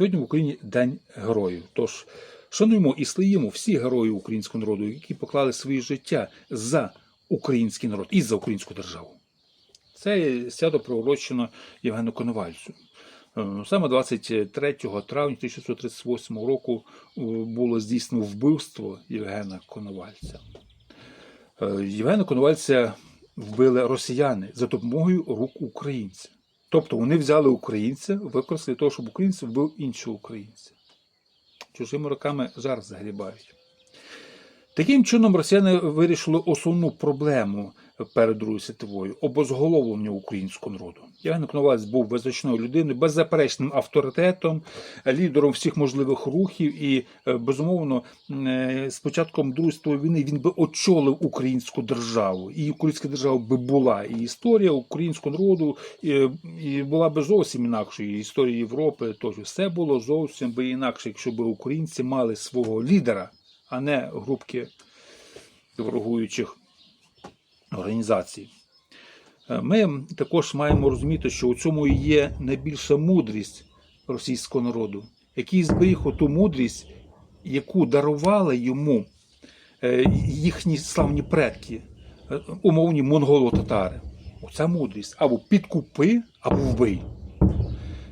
Сьогодні в Україні День героїв. Тож шануємо і слаїмо всі герої українського народу, які поклали своє життя за український народ і за українську державу. Це свято приурочено Євгену Коновальцю. Е, Саме 23 травня 1638 року е, було здійснено вбивство Євгена Коновальця. Е, Євгена Коновальця вбили росіяни за допомогою рук українця. Тобто вони взяли українця, використали того, щоб українець вбив іншого українця. Чужими руками жар загрібають. Таким чином, росіяни вирішили основну проблему перед Другою світовою обезголовлення українського народу. Євген Коновалець був визначною людиною, беззаперечним авторитетом, лідером всіх можливих рухів, і е, безумовно, е, з початком Другої світової війни він би очолив українську державу, і українська держава би була, і історія українського народу і, була би зовсім інакшою. Історія Європи, тож все було зовсім би інакше, якщо б українці мали свого лідера, а не групки ворогуючих організацій. Е, Ми також маємо розуміти, що у цьому і є найбільша мудрість російського народу, який зберіг оту мудрість, яку дарували йому е, їхні славні предки, е, умовні монголо-татари. Оця мудрість або підкупи, або вбий.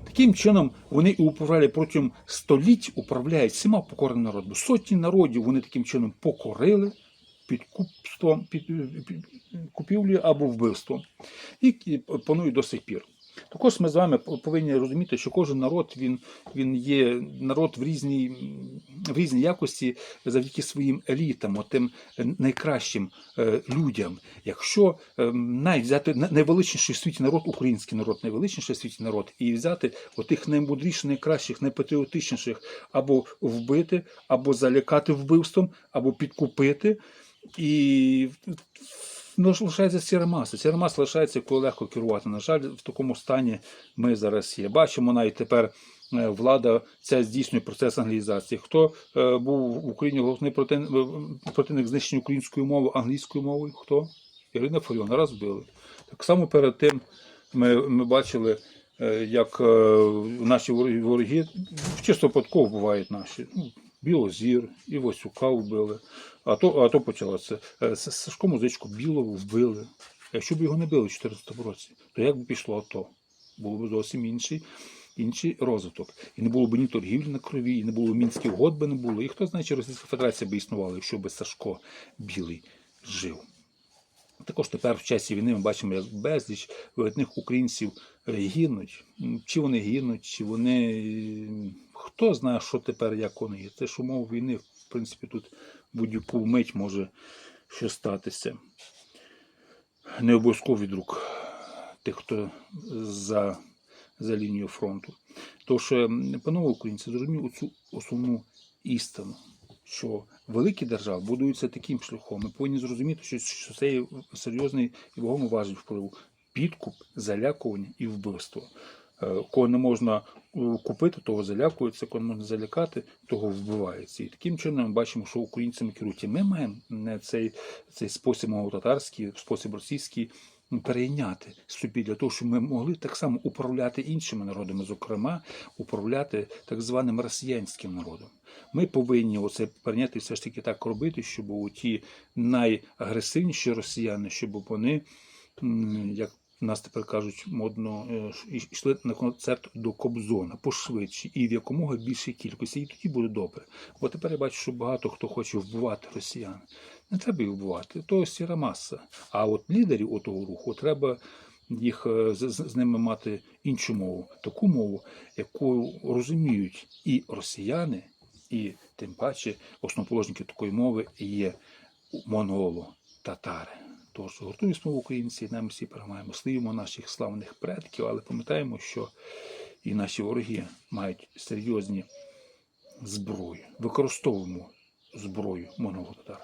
Таким чином вони і управляли протягом століть, управляють всіма покорними народом. Сотні народів вони таким чином покорили підкупством, під, під, купівлею або вбивством. І панують до сих пір. Також ми з вами повинні розуміти, що кожен народ він, він є народ в різній, в різній якості завдяки своїм елітам, тим найкращим е, людям. Якщо е, навіть взяти найвеличніший в світі народ, український народ, найвеличніший в світі народ, і взяти отих наймудріших, найкращих, найпатріотичніших або вбити, або залякати вбивством, або підкупити. І ну, лишається сіра маса. Сіра маса лишається, коли легко керувати. На жаль, в такому стані ми зараз є. Бачимо навіть тепер. е, Влада ця здійснює процес англізації. Хто е, був в Україні головний противник, противник знищення української мови англійською мовою? Хто? Ірина Фаріон раз вбили. Так само перед тим ми, ми бачили, е, як е, наші вороги, чисто випадково бувають наші. Білозір, і Васюка вбили. А то, а то почалося. Е, Сашко музичку Білову вбили. Якщо б його не били в 2014 році, то як би пішло АТО? Було б зовсім інший, інший розвиток. І не було б ні торгівлі на крові, і не було мінських угод би не було. І хто знає, чи Російська Федерація би існувала, якщо б Сашко Білий жив. Також тепер в часі війни ми бачимо, як безліч видатних українців гинуть. Чи вони гинуть, чи вони. Хто знає, що тепер, як вони є. Це ж умов війни, в принципі, тут будь-яку мить може що статися. Не обов'язково від рук тих, хто за, за лінією фронту. Тож, панове українці, зрозумів цю основну істину, що великі держави будуються таким шляхом. Ми повинні зрозуміти, що, що це є серйозний і важель впливу. Підкуп, залякування і вбивство. Е, Кого не можна е, купити, того залякується, кого не можна залякати, того вбивається. І таким чином ми бачимо, що українцями керують. І ми маємо не цей, цей спосіб монголо-татарський, спосіб російський перейняти собі для того, щоб ми могли так само управляти іншими народами, зокрема, управляти так званим росіянським народом. Ми повинні оце прийняти все ж таки так робити, щоб у ті найагресивніші росіяни, щоб вони, як нас тепер кажуть модно, е, йшли на концерт до Кобзона пошвидше і в якомога більшій кількості, і тоді буде добре. Бо тепер я бачу, що багато хто хоче вбивати росіян. Не треба їх вбивати, то сіра маса. А от лідерів отого руху треба їх е, з з ними мати іншу мову, таку мову, яку розуміють і росіяни, і тим паче основоположники такої мови є монголо-татари. Тож гуртуємо слово українці, нам всі перемагаємо. славимо наших славних предків, але пам'ятаємо, що і наші вороги мають серйозні зброї. Використовуємо зброю монголо-татар.